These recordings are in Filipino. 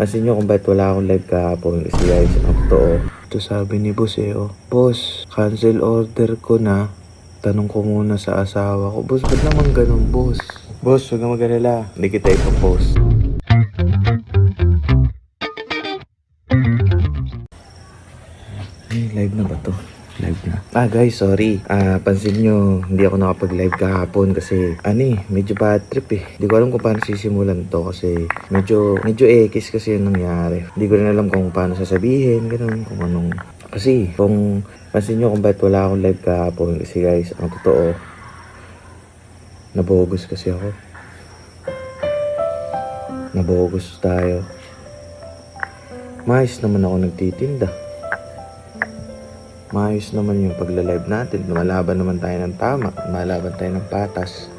Pansin nyo kung ba't wala akong live kahapon kasi guys, ang totoo. Ito sabi ni boss eh, oh. Boss, cancel order ko na. Tanong ko muna sa asawa ko. Boss, ba't naman ganun, boss? Boss, huwag kang mag-alala. Hindi kita ipapost. Ah, guys, sorry. Ah, pansin nyo, hindi ako nakapag-live kahapon kasi, ano eh, medyo bad trip eh. Hindi ko alam kung paano sisimulan to kasi medyo, medyo ekis kasi yung nangyari. Hindi ko rin alam kung paano sasabihin, ganun, kung anong... Kasi, kung pansin nyo kung ba't wala akong live kahapon kasi guys, ang totoo, nabogus kasi ako. Nabogus tayo. Mais naman ako nagtitinda maayos naman yung pagla-live natin. Lumalaban naman tayo ng tama. Lumalaban tayo ng patas.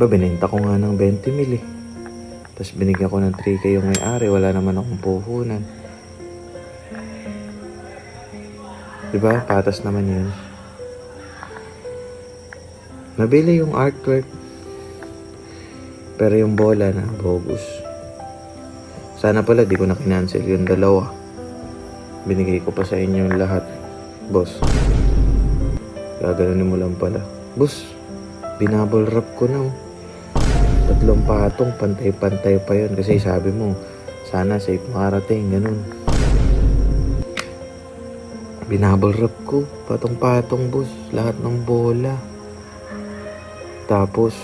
Ba, binenta ko nga ng 20 mil eh. Tapos binigyan ko ng 3K yung may-ari. Wala naman akong puhunan. Diba? Patas naman yun. Nabili yung artwork. Pero yung bola na, bogus. Sana pala di ko na kinancel yung dalawa. Binigay ko pa sa inyo lahat. Boss. Gaganunin mo lang pala. Boss, binabol wrap ko na. oh. Tatlong patong, pantay-pantay pa yun. Kasi sabi mo, sana safe makarating, ganun. Binabol wrap ko, patong-patong boss, lahat ng bola. Tapos,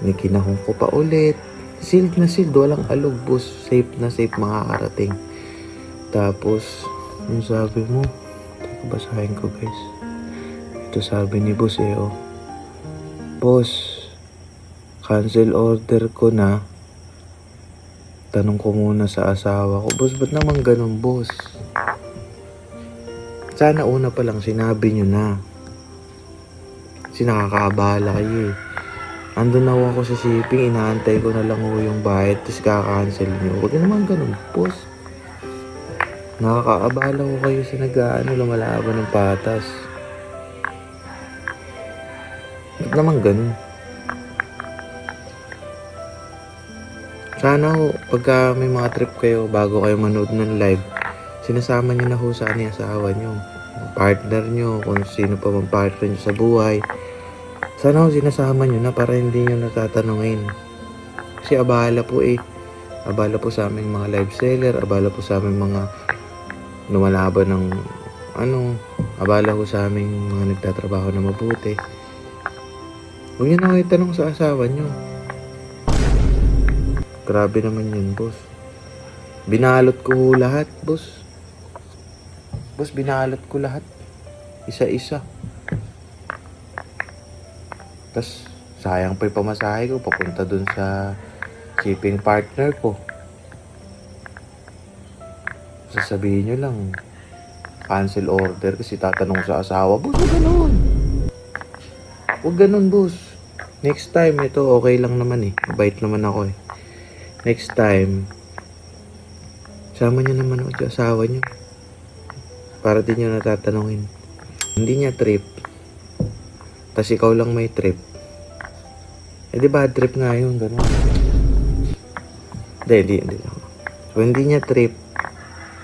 nikinahong ko pa ulit. Sealed na sealed, walang alog boss. Safe na safe makakarating. Tapos, yung sabi mo, teka basahin ko guys. Ito sabi ni boss eh oh. Boss, cancel order ko na. Tanong ko muna sa asawa ko, boss, ba't naman ganun, boss? Sana una pa lang sinabi nyo na. Kasi nakakaabala kayo eh. Andun na ako sa shipping, inaantay ko na lang ho yung bayad, tapos kaka-cancel nyo. Huwag naman ganun, boss. Nakakaabala ko kayo sa nag-ano, lumalaban ng patas. Ba't naman ganun? Sana ho, pagka may mga trip kayo, bago kayo manood ng live, sinasama nyo na ho sa ano yung asawa. Yung Partner nyo, kung sino pa mang partner nyo sa buhay. Sana ho sinasama nyo na para hindi nyo natatanungin. Kasi abala po eh. Abala po sa aming mga live seller, abala po sa aming mga lumalaban ng ano, abala ko sa aming mga nagtatrabaho na mabuti. Huwag nyo na kayo tanong sa asawa nyo. Grabe naman yun, boss. Binalot ko lahat, boss. Boss, binalot ko lahat. Isa-isa. Tapos, sayang pa yung pamasahe ko papunta dun sa shipping partner ko. Sasabihin nyo lang, cancel order kasi tatanong sa asawa, boss, huwag ganun. Huwag ganun, boss. Next time, ito okay lang naman eh. Mabait naman ako eh. Next time, sama nyo naman ako sa asawa nyo. Para di nyo natatanungin. Hindi niya trip. Tapos ikaw lang may trip. Eh di bad trip nga yun, gano'n. Hindi, hindi, hindi. So, hindi niya trip.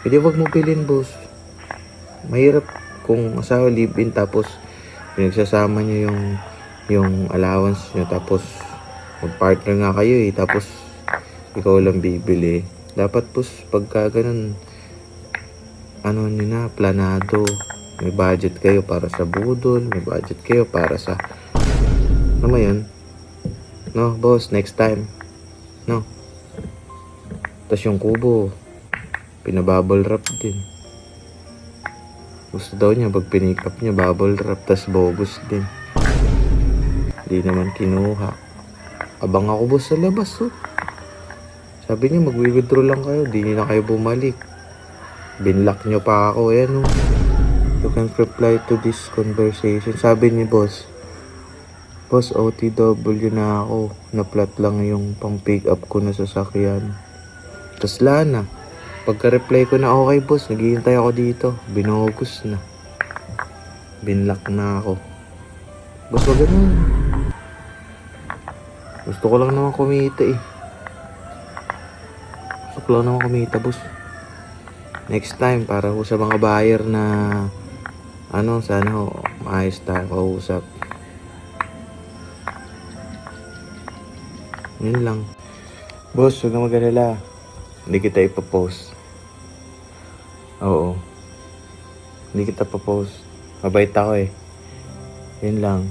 Hindi wag mo bilhin, boss. Mahirap kung asawa live-in tapos pinagsasama niyo yung yung allowance niyo tapos mag-partner nga kayo eh tapos ikaw lang bibili. Dapat boss, pagka ganun ano nyo na, planado. May budget kayo para sa budol, may budget kayo para sa ano mo yun? No, boss, next time. No. Tapos yung kubo, pinabubble wrap din. Gusto daw niya, pag pinikap niya, bubble wrap, tas bogus din. Di naman kinuha. Abang ako boss sa labas, oh. Sabi niya, mag-withdraw lang kayo, di na kayo bumalik. Binlock niyo pa ako, ayan, oh. You can reply to this conversation. Sabi ni boss, Boss, OTW na ako. Na-flat lang yung pang pick up ko na sasakyan. Tapos lana. Pagka-reply ko na okay boss, naghihintay ako dito. Binogus na. Binlock na ako. Boss, wag ganun. Gusto ko lang naman kumita eh. Gusto ko lang naman kumita, boss. Next time, para ho sa mga buyer na ano, sana ho, maayos tayo kausap. Yun lang. Boss, huwag na mag-alala. Hindi kita ipapost. Oo. Hindi kita papost. Mabait ako eh. Yun lang.